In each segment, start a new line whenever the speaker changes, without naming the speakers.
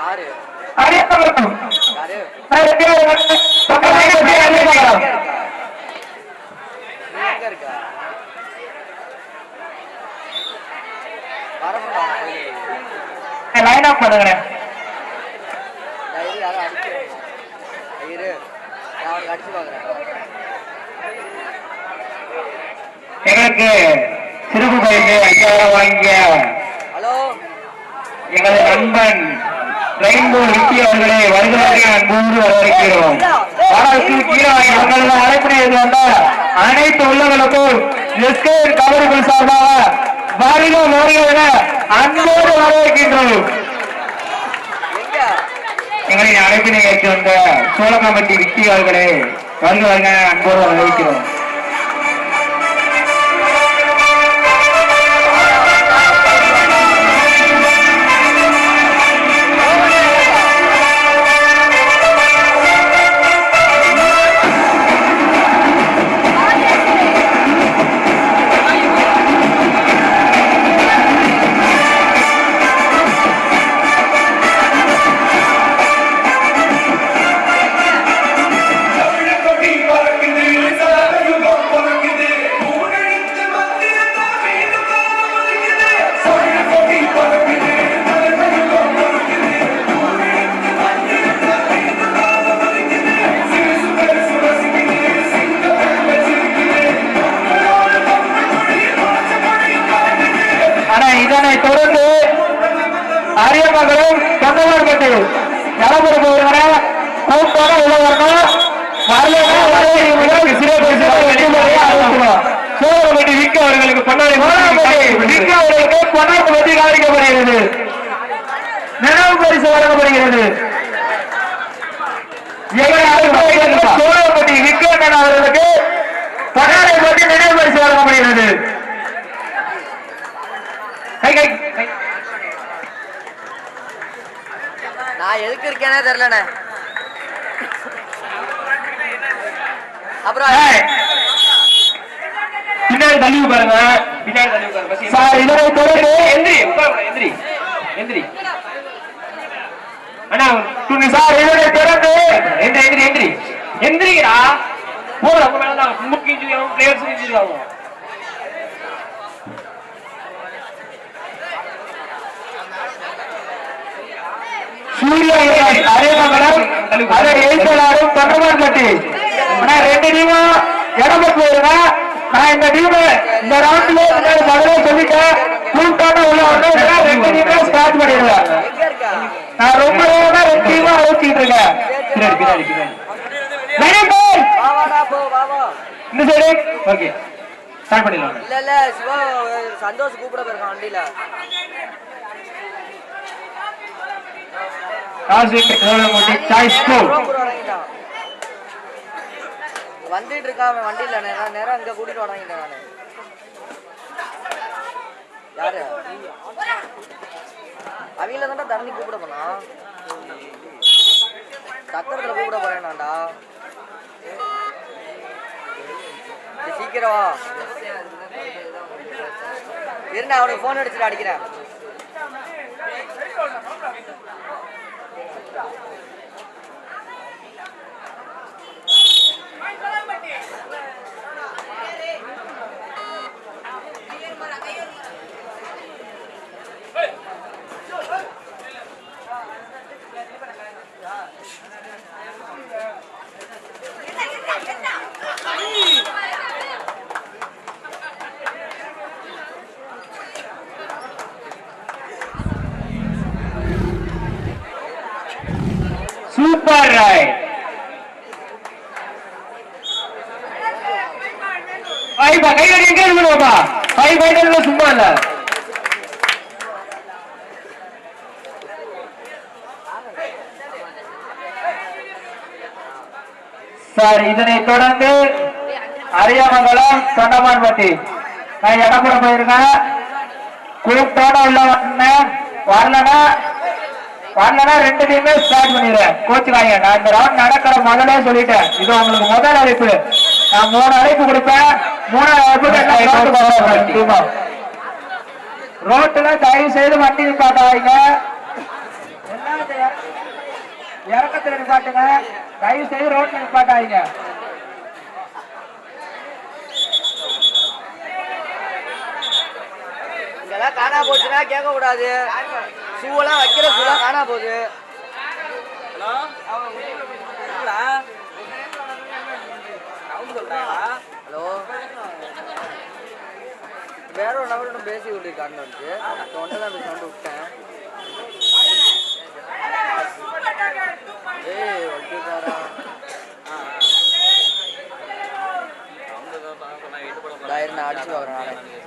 யாரு?
Line up பண்ணுங்க எங்களுக்கு சிறப்பு பரிசு ஐயாயிரம் வாங்கிய எங்களது நண்பன் ரெயின்போ விக்கி அவர்களே வருகிறார்கள் அன்போடு வரவேற்கிறோம். பாடலுக்கு கீழே எங்களது அழைப்பினை வந்த அனைத்து உள்ளவர்களுக்கும் எஸ்கே கவரிகள் சார்பாக வருக வருக என அன்போடு வரவேற்கின்றோம். எங்களின் அழைப்பினை ஏற்று வந்த சோழகாம்பட்டி விக்கி அவர்களை வருக அன்போடு வரவேற்கிறோம். அவர்களுக்கு பொன்னாடி பற்றி காணிக்கப்படுகிறது நினைவு பரிசு வழங்கப்படுகிறது. சோழபட்டி விக்கண்ணன் அவர்களுக்கு பொன்னாடை பற்றி நினைவு பரிசு வழங்கப்படுகிறது. கை கை. கை
நான் எதுக்கு இருக்கேனே தெரியலண்ணே. அப்புறம்.
பின்னாடி தள்ளி பாருங்க. பின்னாடி தள்ளி பாருங்க. சார் இதனை தொடர்ந்து எந்திரி உட்காருங்க, எந்திரி. எந்திரி. அண்ணா துணி சார் இதனை தொடர்ந்து எந்திரி எந்திரி எந்திரி. எந்திரிங்கடா. போதும் உங்க மேல தான் முக்கிய பிளேயர்ஸ் செஞ்சிருக்காங்க சூர்யா அரைமங்கலம் அதை எழுத்தலாரும் தொண்டமான்பட்டி ஆனா ரெண்டு டீமும் இடம் போயிருங்க நான் இந்த டீம் இந்த ரவுண்ட்ல முதல்ல சொல்லிட்டேன். கூட்டான உள்ள வந்து ரெண்டு டீமே ஸ்டார்ட் பண்ணிடுவேன் நான் ரொம்ப நேரமா ரெண்டு டீமா அழைச்சிட்டு இருக்கேன். இந்த சைடு ஓகே ஸ்டார்ட் பண்ணிடலாம்.
இல்ல இல்ல சிவா சந்தோஷ் கூப்பிட போயிருக்கான் வண்டியில.
காசு சாய்ஸ்
வந்துட்டு இருக்கான் அவன் வண்டியில் நேரம் நேரம் கூட்டிகிட்டு கூட்டிட்டு நான் நானு யாரு? அவியில தான்டா தரணி கூப்பிட போனா. சக்கரத்தில் கூப்பிட போறேனாண்டா. நான்டா சீக்கிரம் வா. இருண்ணா அவனுக்கு ஃபோன் அடிச்சுட்டு அடிக்கிறேன்.
சார் இதனை தொடர்ந்து அரியமங்கலம் தொண்டமான்பட்டி நான் இடம்பெற போயிருக்கேன் குழுத்தோட உள்ள வரலன்னா வரலன்னா ரெண்டு டீமே ஸ்டார்ட் பண்ணிடுறேன் கோச்சுக்காங்க நான் இந்த ரவுண்ட் நடக்கிற முதலே சொல்லிட்டேன். இது உங்களுக்கு முதல் அழைப்பு. நான் மூணு அழைப்பு கொடுப்பேன். மூணாவது அழைப்பு ரோட்டுல தயவு செய்து வண்டி எல்லாத்தையும் இறக்கத்துல நிப்பாட்டுங்க. தயவு செய்து ரோட்ல நிப்பாட்டாதீங்க.
இங்கெல்லாம் காணா போச்சுன்னா கேட்க கூடாது ஷூவெல்லாம் வைக்கிற ஷூலாம் காணா போகுது. ஹலோ? வேற ஒரு நபர் ஒன்று பேசி விட்டுருக்கான்னு வந்து தொண்டை தான் வந்து விட்டேன். நான் அடிச்சு பார்க்குறேன்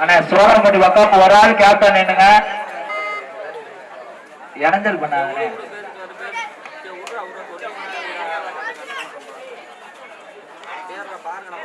ஆனா சோழமடி பக்கம் ஒரு ஆள் கேப்டன் என்னங்க இறந்தல் பண்ணாங்க பாருங்க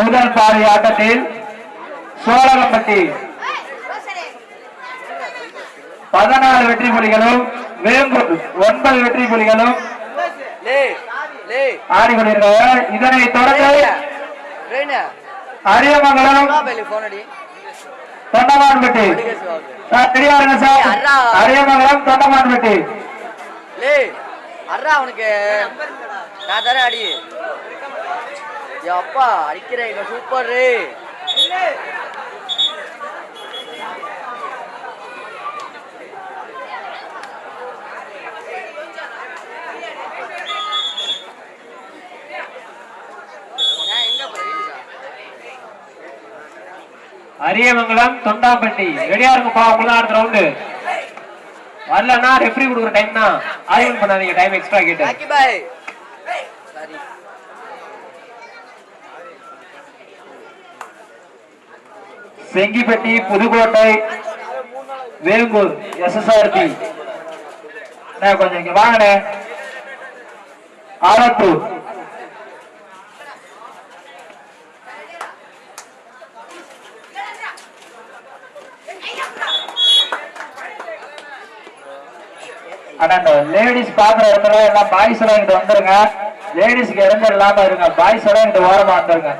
முதல் பாதி ஆட்டத்தில் சோழகம்பட்டி பதினாலு வெற்றி புலிகளும் வேம்பூர் ஒன்பது வெற்றி புலிகளும் ஆடிக்கொண்டிருக்கிறார்கள். இதனை தொடர்ந்து அரியமங்கலம் தொண்டமான்பட்டி அரியமங்கலம் தொண்டமான்பட்டி
அவனுக்கு நான் தரேன் அடி. அப்பா அடிக்கிறேன் சூப்பர்
அரியமங்கலம் தொண்டாம்பட்டி. ரெடியா இருக்குப்பா உங்களுக்கு அடுத்த ரவுண்டு வரலன்னா ரெஃப்ரி கொடுக்குற டைம் தான். ஆர்கியூமெண்ட் பண்ணாதீங்க டைம் எக்ஸ்ட்ரா கேட்டு
ராக்கி பாய் சரி
செங்கிப்பட்டி புதுக்கோட்டை வேங்கூர் எஸ்எஸ்ஆர்பி கொஞ்சம் இங்க வாங்கண்ணே. ஆரத்தூர் ஆனா இந்த லேடிஸ் பாக்குற இடத்துல எல்லாம் பாய்ஸ் எல்லாம் இங்கிட்டு வந்துருங்க. லேடிஸ்க்கு இறங்க இல்லாம இருங்க. பாய்ஸ் எல்லாம் இங்கிட்டு ஓரமா வந்துருங்க.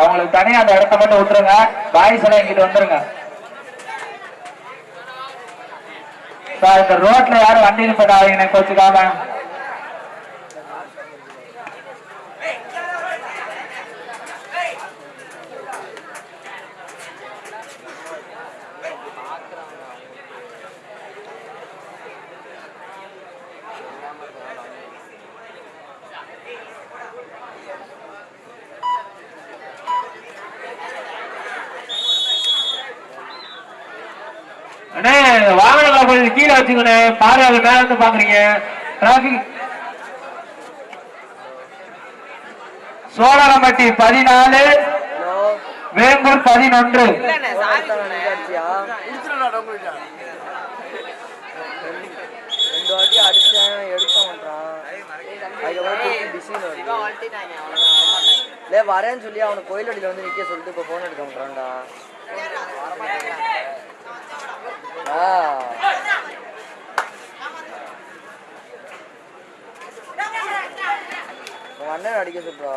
அவங்களுக்கு தனியா அந்த இடத்த மட்டும் விட்டுருங்க. பாய்ஸ் எல்லாம் எங்கிட்ட வந்துருங்க. சார் இந்த ரோட்ல யாரும் வண்டி நிப்பாட்டாதீங்க கோச்சுக்காம அண்ணே வாகனங்களை கொஞ்சம் கீழே வச்சுக்கண்ணே. பாதுகாப்பு மேல இருந்து பாக்குறீங்க. டிராபிக் சோழரம்பட்டி பதினாலு வேங்கூர் பதினொன்று.
வரேன்னு சொல்லி அவனை கோயில் அடியில் வந்து நிக்க சொல்லிட்டு இப்போ ஃபோன் எடுக்க மாட்டான்டா. உன் அண்ணன் அடிக்க சொல்றா?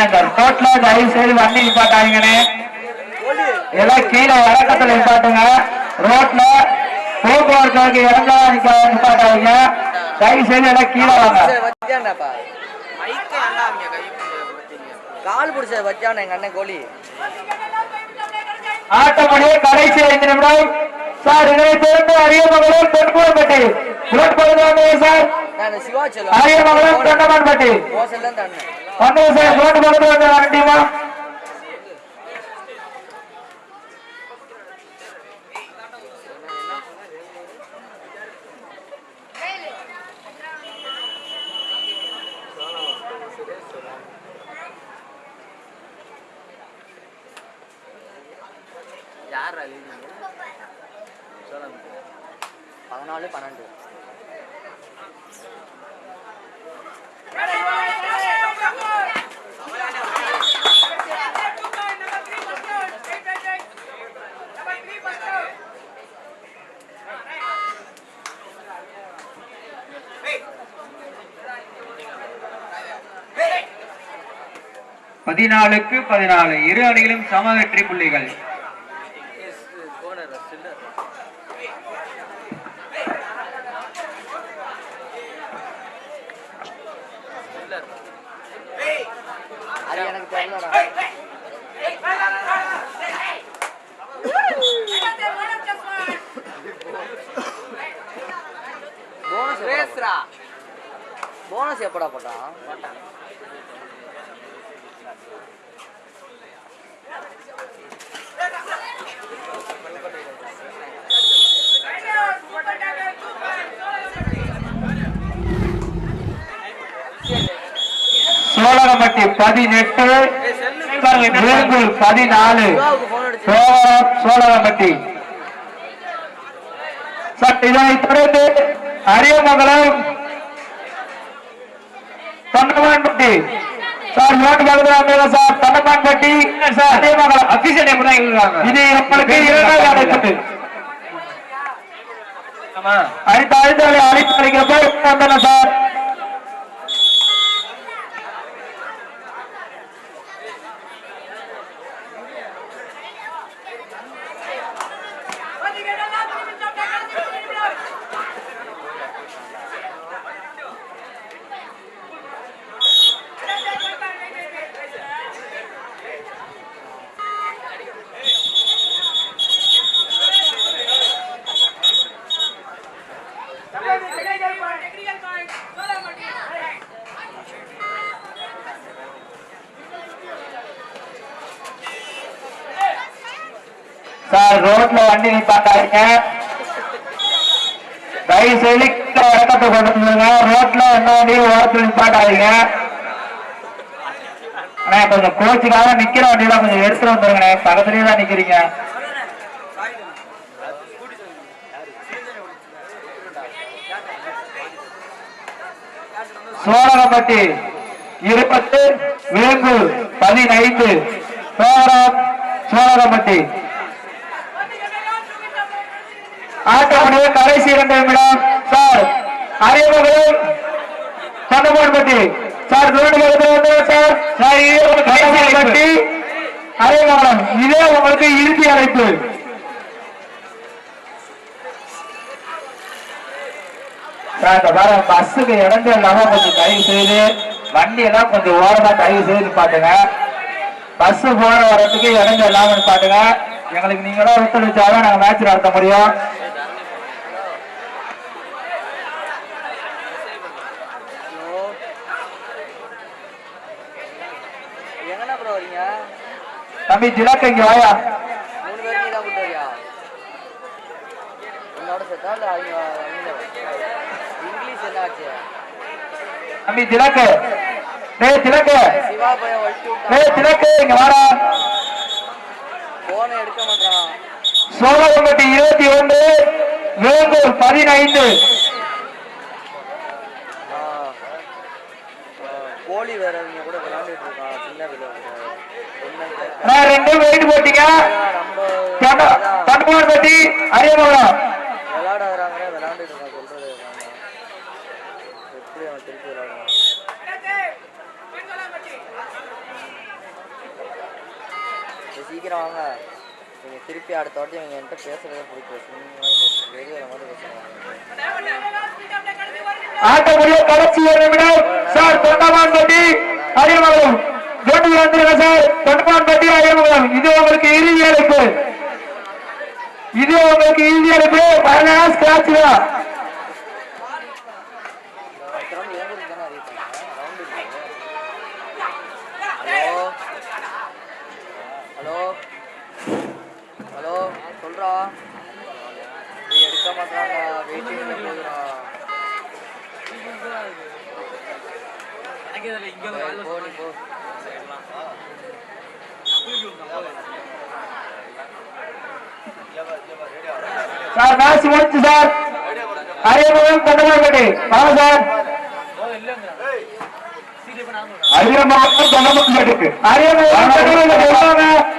இந்த ரோட்ல தயவு செய்து வண்டி நிப்பாட்டாதீங்கண்ணே. எல்லாம் கீழே இறக்கத்துல நிப்பாட்டுங்க. ரோட்ல போக்குவரத்து இறங்க நிப்பாட்டாதீங்க தயவு செய்து எல்லாம் கீழே வாங்க
கால் பிடிச்ச வச்சான் எங்க அண்ணன் கோழி.
ஆட்டமுடைய கடைசி ஐந்து நிமிடம். சார் இதனை தொடர்ந்து அரியமங்கலம் தென்கூர்பட்டி புலட் பகுதிவாங்க சார்?
நான் சிவா
அரியமங்கலம் தொண்டமான்பட்டி
மோசம் தான் தண்ணேன்
வந்து சார் புலட் பகுதி வந்து பதினாலுக்கு பதினாலு. இரு அணிகளும் சம வெற்றி புள்ளிகள்.
எனக்கு போனஸ் ரேஸ்ரா போனஸ் எப்படா போட்டான்?
சோழகம்பட்டி பதினெட்டு வேங்கூர் பதினாலு.
சிவாவுக்கு போன் அடிச்சு
சோழ- சோழவம்பட்டி சார் இதனைத் தொடர்ந்து அரியமங்கலம் தொண்டமான்பட்டி சார் நோட்டு பக்கத்துல சார் தொண்டமான்பட்டி சார் அரியமங்கலம் இருக்காங்க இது உங்களுக்கு இரண்டாவது அழைப்பு அடுத்த அடுத்த அழைப்பு அளிக்கிறப்ப சார் சார் ரோட்ல வண்டி நிப்பாட்டாருங்க தயவு செய்து கீழே கொண்டுங்க ரோட்ல என்ன வண்டியும் ஓரத்தில் நிப்பாட்டாதீங்க. அண்ணா கொஞ்சம் கோச்சுக்காக நிக்கிற வண்டியெல்லாம் கொஞ்சம் எடுத்துட்டு வந்துருங்கண்ணே. பக்கத்துலயே தான் நிக்கிறீங்க. சோழகப்பட்டி இருபத்து வேங்கூர் பதினைந்து சோழம் சோழகப்பட்டி ஆட்டமுடைய கடைசி இரண்டு நிமிடம் சார் அறிமுகம் தொண்டமான்பட்டி சார் வந்து சார். தொண்டமான்பட்டி அறிமுகம் இதே உங்களுக்கு இறுதி அழைப்பு. பஸ்ஸுக்கு இடங்கள் இல்லாம கொஞ்சம் தயவு செய்து வண்டி எல்லாம் கொஞ்சம் ஓரமா தயவு செய்து பாட்டுங்க பஸ் போற வரதுக்கு இடங்கள் இல்லாம பாட்டுங்க எங்களுக்கு நீங்களும் ஒத்துழைச்சாதான் நாங்க மேட்ச் நடத்த முடியும்
ஹலோ எங்கண்ணா ப்ரோ வரீங்க
தம்பி திலக்கு இங்க வாயா.
மூணு பேர் நீ தான் கூட்டு வரியா என்னோட சேர்த்தா இல்லை அவங்க இங்கிலீஷ் என்ன ஆச்சு?
தம்பி திலக்கு டேய் திலக்கு
சிவா பையன் வலிச்சு
டேய் திலக்கு இங்க வாடா.
போனை எடுக்க மாட்டான்.
சோழவம்பட்டி இருபத்தி ஒன்று வேங்கூர் பதினைந்து.
கோழி வேற அவங்க கூட விளையாண்டுட்டு இருக்கான் சின்ன விளையாட்டு
அண்ணா, ரெண்டு வெயிட் போட்டீங்க
நம்ம
தண்டுமான்பட்டி அரியமங்கலம்
விளையாட வராங்க விளையாண்டுட்டு இருக்கான் சொல்றது நாம. எப்படி அவன் திருப்பி விளையாடுவான் சரி, சீக்கிரம் வாங்க. நீங்க திருப்பி அடுத்த வாட்டி அவங்க என்கிட்ட பேசுறதே பிடிக்கல. சும்மா வெளியே வர மாதிரி பேசுவாங்க
ஆட்டமுடிய கடைசி ஒரு நிமிடம். சார் தொண்டமான்பட்டி அரியமங்கலம் ஜோட்டி வந்துருங்க சார் தொண்டமான்பட்டி அரியமங்கலம் இது உங்களுக்கு இறுதி அழைப்பு. இது உங்களுக்கு இறுதி அழைப்பு. பதினாறு ஸ்கிராட்ச் தான்.
ஹலோ? ஹலோ? ஹலோ சொல்றா. நீ எடுக்க மாட்டாங்க வெயிட்டிங்ல போகுதுடா ஏய், போ நீ போ.
சார் மேட்ச் முடிச்சு சார். அறிமுகம் தொண்டமான்பட்டி வாங்க சார். அரியமங்கலம் தொண்டமான்பட்டி அரியமங்கலம் தொண்டமான்பட்டி